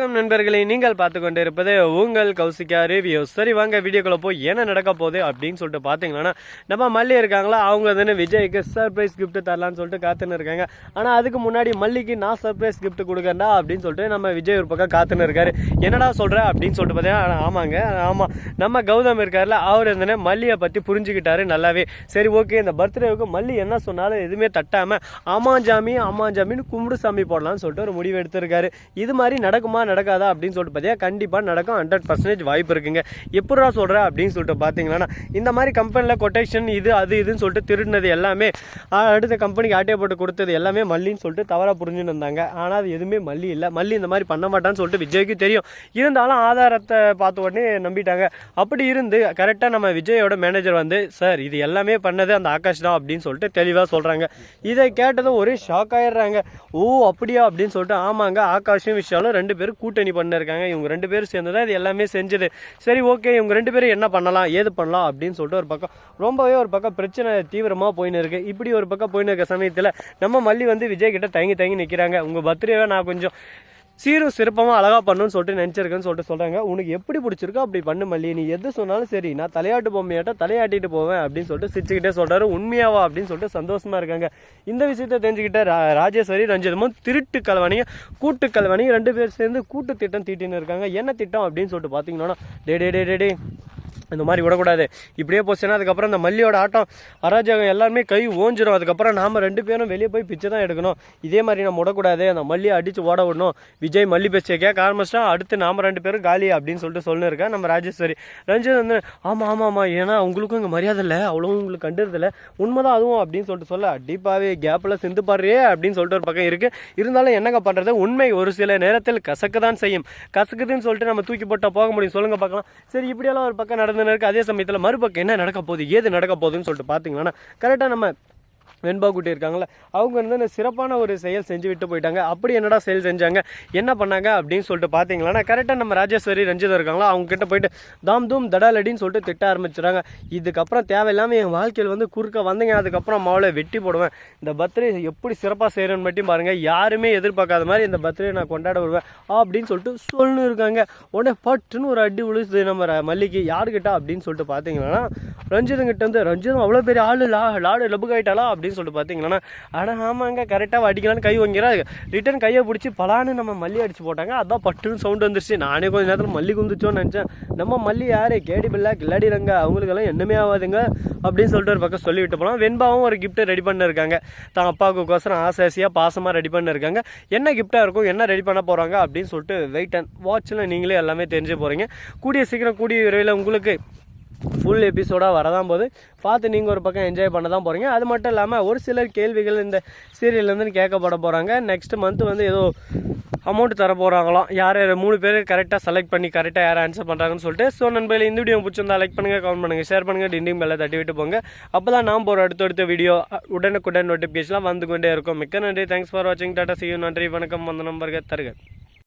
வணக்கம் நண்பர்களே. நீங்கள் பார்த்து கொண்டு இருப்பது உங்கள் கௌசிகா ரிவ்யூ சரி வாங்க வீடியோக்குள்ள போய் என்ன நடக்க போகுது அப்படின்னு சொல்லிட்டு பார்த்தீங்கன்னா நம்ம மல்லி இருக்காங்களா? அவங்க தானே விஜய்க்கு சர்ப்ரைஸ் கிஃப்ட் தரலான்னு சொல்லிட்டு காத்துன்னு இருக்காங்க. ஆனால் அதுக்கு முன்னாடி மல்லிக்கு நான் சர்ப்ரைஸ் கிஃப்ட் கொடுக்கறேன்டா அப்படின்னு சொல்லிட்டு நம்ம விஜய் ஒரு பக்கம் காத்துன்னு இருக்காரு. என்னடா சொல்கிற அப்படின்னு சொல்லிட்டு பார்த்தீங்கன்னா ஆமாங்க ஆமாம் நம்ம கௌதம் இருக்கார்ல அவர் வந்து மல்லியை பற்றி புரிஞ்சுக்கிட்டாரு நல்லாவே. சரி ஓகே இந்த பர்த்டேவுக்கு மல்லி என்ன சொன்னாலும் எதுவுமே தட்டாமல் ஆமாஞ்சாமி ஆமாஞ்சாமின்னு கும்பிடு சாமி போடலாம்னு சொல்லிட்டு ஒரு முடிவு எடுத்திருக்காரு. இது மாதிரி நடக்குமா நடக்காதா அப்படின்னு சொல்லிட்டு பார்த்தீங்கன்னா கண்டிப்பாக நடக்கும். ஹண்ட்ரட் பர்சன்டேஜ் வாய்ப்பு இருக்குங்க. எப்படா சொல்கிற அப்படின்னு சொல்லிட்டு பார்த்தீங்கன்னா இந்த மாதிரி கம்பெனியில் கொட்டேஷன் இது அது இதுன்னு சொல்லிட்டு திருடினது எல்லாமே அடுத்த கம்பெனிக்கு ஆட்டே போட்டு கொடுத்தது எல்லாமே மல்லின்னு சொல்லிட்டு தவறாக புரிஞ்சுன்னு இருந்தாங்க. ஆனால் அது எதுவுமே மல்லி இல்லை. மல்லி இந்த மாதிரி பண்ண மாட்டான்னு சொல்லிட்டு விஜய்க்கு தெரியும். இருந்தாலும் ஆதாரத்தை பார்த்த உடனே நம்பிட்டாங்க. அப்படி இருந்து கரெக்டாக நம்ம விஜயோட மேனேஜர் வந்து சார் இது எல்லாமே பண்ணது அந்த ஆகாஷ் தான் அப்படின்னு சொல்லிட்டு தெளிவாக சொல்கிறாங்க இதை கேட்டதும் ஒரே ஷாக் ஆயிடுறாங்க. ஓ அப்படியா? அப்படின்னு சொல்லிட்டு ஆமாங்க ஆகாஷும் விஷாலும் ரெண்டு பேரும் கூட்டணி பண்ணிருக்காங்க. இவங்க ரெண்டு பேரும் சேர்ந்து தான் இது எல்லாமே செஞ்சது. சரி ஓகே இவங்க ரெண்டு பேரும் என்ன பண்ணலாம் ஏது பண்ணலாம் அப்படின்னு சொல்லிட்டு ஒரு பக்கம் ரொம்பவே ஒரு பக்கம் பிரச்சனை தீவிரமாக போயின்னு இருக்கு. இப்படி ஒரு பக்கம் போயின்னு இருக்க சமயத்தில் நம்ம மல்லி வந்து விஜய் கிட்ட தயங்கி தயங்கி நிற்கிறாங்க உங்கள் பர்த்டேவை நான் கொஞ்சம் சீரும் சிறப்பமாக அழகாக பண்ணணும்னு சொல்லிட்டு நினச்சிருக்கேன்னு சொல்லிட்டு சொல்கிறாங்க உனக்கு எப்படி பிடிச்சிருக்கோ அப்படி பண்ணு மல்லி. நீ எது சொன்னாலும் சரி நான் தலையாட்டு பொம்மையாட்ட தலையாட்டிட்டு போவேன் அப்படின்னு சொல்லிட்டு சிரிச்சுக்கிட்டே சொல்கிறாரு உண்மையாவா அப்படின்னு சொல்லிட்டு சந்தோஷமாக இருக்காங்க. இந்த விஷயத்த தெரிஞ்சுக்கிட்ட ரா ராஜேஸ்வரி ரஞ்சிதமும் திருட்டு கலவாணியும் கூட்டு கலவாணியும் ரெண்டு பேர் சேர்ந்து கூட்டு திட்டம் தீட்டின்னு இருக்காங்க. என்ன திட்டம் அப்படின்னு சொல்லிட்டு பார்த்தீங்கன்னா டே டே டே டே டே. இந்த மாதிரி விடக்கூடாது. இப்படியே போச்சுன்னா அதுக்கப்புறம் இந்த மல்லியோட ஆட்டம் அராஜகம் எல்லாருமே கை ஓஞ்சிரும். அதுக்கப்புறம் நாம் ரெண்டு பேரும் வெளியே போய் பிச்சை தான் எடுக்கணும். இதே மாதிரி நம்ம விடக்கூடாது. அந்த மல்லியை அடித்து ஓட விடணும். விஜய் மல்லி பேச்சை கேட்க ஆரம்பிச்சிட்டா அடுத்து நாம் ரெண்டு பேரும் காலி அப்படின்னு சொல்லிட்டு சொல்லிருக்கேன் இருக்கேன் நம்ம ராஜேஸ்வரி. ரஞ்சித் வந்து ஆமாம் ஆமாம் ஆமாம் ஏன்னா உங்களுக்கும் இங்கே மரியாதை இல்லை. அவ்வளோ உங்களுக்கு கண்டுறதில்ல உண்மைதான் அதுவும் அப்படின்னு சொல்லிட்டு சொல்ல டீப்பாவே கேப்பில் சிந்து பாடுறியே அப்படின்னு சொல்லிட்டு ஒரு பக்கம் இருக்குது இருந்தாலும் என்னங்க பண்ணுறது உண்மை ஒரு சில நேரத்தில் கசக்க தான் செய்யும். கசக்குதுன்னு சொல்லிட்டு நம்ம தூக்கி போட்டால் போக முடியும். சொல்லுங்க பார்க்கலாம். சரி இப்படியெல்லாம் ஒரு பக்கம் நடந்து நடந்துன்னு இருக்குது அதே சமயத்தில் மறுபக்கம் என்ன நடக்க போகுது ஏது நடக்க போகுதுன்னு சொல்லிட்டு பார்த்தீங்கன்னா கரெக்டாக நம்ம வெண்பா குட்டி இருக்காங்களே அவங்க வந்து இந்த சிறப்பான ஒரு செயல் செஞ்சு விட்டு போயிட்டாங்க. அப்படி என்னடா செயல் செஞ்சாங்க? என்ன பண்ணாங்க அப்படின்னு சொல்லிட்டு பார்த்தீங்களா கரெக்டாக நம்ம ராஜேஸ்வரி ரஞ்சிதா இருக்காங்களா? அவங்க கிட்ட போயிட்டு தாம் தூம் தடாலடின்னு சொல்லிட்டு திட்ட ஆரம்பிச்சுறாங்க இதுக்கப்புறம் தேவையில்லாமல் என் வாழ்க்கையில் வந்து குறுக்க வந்தீங்க. அதுக்கப்புறம் அவளை வெட்டி போடுவேன். இந்த பர்த்டே எப்படி சிறப்பாக செய்கிறேன்னு மட்டும் பாருங்கள் யாருமே எதிர்பார்க்காத மாதிரி இந்த பர்த்டே நான் கொண்டாட வருவேன் அப்படின்னு சொல்லிட்டு சொல்லணும் இருக்காங்க. உடனே பட்டுன்னு ஒரு அடி விழுது நம்ம ர- மல்லிக்கு யாருக்கிட்ட அப்படின்னு சொல்லிட்டு பார்த்தீங்கன்னா ரஞ்சிதங்கிட்ட வந்து ரஞ்சிதம் அவ்வளோ பெரிய ஆளு லா லாடு லபுக்காயிட்டாலா அப்படின்னு சொல்லிட்டு பார்த்தீங்கன்னா அட ஆமாங்க கரெக்டாக அடிக்கலான்னு கை வாங்கிறா ரிட்டன் கையை பிடிச்சி பலான்னு நம்ம மல்லி அடிச்சு போட்டாங்க. அதான் பட்டுன்னு சவுண்ட் வந்துருச்சு. நானே கொஞ்சம் நேரத்தில் மல்லி குந்துச்சோன்னு நினச்சேன். நம்ம மல்லி யார்? கேடி பிள்ளை கில்லாடி ரங்க அவங்களுக்கெல்லாம் என்னமே ஆகாதுங்க அப்படின்னு சொல்லிட்டு ஒரு பக்கம் சொல்லி விட்டு போகலாம் வெண்பாவும் ஒரு கிஃப்ட்டை ரெடி பண்ணிருக்காங்க. தான் அப்பாவுக்கோசரம் ஆசை ஆசையாக பாசமாக ரெடி பண்ணிருக்காங்க. என்ன கிஃப்ட்டாக இருக்கும் என்ன ரெடி பண்ண போகிறாங்க அப்படின்னு சொல்லிட்டு வெயிட் அண்ட் வாட்சில் நீங்களே எல்லாமே தெரிஞ்சு போகிறீங்க கூடிய சீக்கிரம் கூடிய விரைவில் உங்களுக்கு ஃபுல் எபிசோடாக வரதான் போது பார்த்து நீங்கள் ஒரு பக்கம் என்ஜாய் பண்ண தான் போகிறீங்க அது மட்டும் இல்லாமல் ஒரு சிலர் கேள்விகள் இந்த சீரியல்லேருந்து கேட்கப்பட போகிறாங்க நெக்ஸ்ட் மந்த் வந்து ஏதோ அமௌண்ட் தர போகிறாங்களாம் யார் யார் மூணு பேர் கரெக்டாக செலக்ட் பண்ணி கரெக்டாக யார் ஆன்சர் பண்ணுறாங்கன்னு சொல்லிட்டு. ஸோ நண்பர்கள் இந்த வீடியோ பிடிச்சிருந்தா லைக் பண்ணுங்கள் கமெண்ட் பண்ணுங்கள் ஷேர் பண்ணுங்கள் டிண்டிங் பெல்லை தட்டி விட்டு போங்க. அப்போ தான் நாம் போகிற அடுத்தடுத்த வீடியோ உடனுக்குடன் நோட்டிஃபிகேஷன்லாம் வந்து கொண்டே இருக்கும். மிக்க நன்றி. தேங்க்ஸ் ஃபார் வாட்சிங் டாட்டா சியூ நன்றி. வணக்கம். வந்த நம்பருக்கு தருக.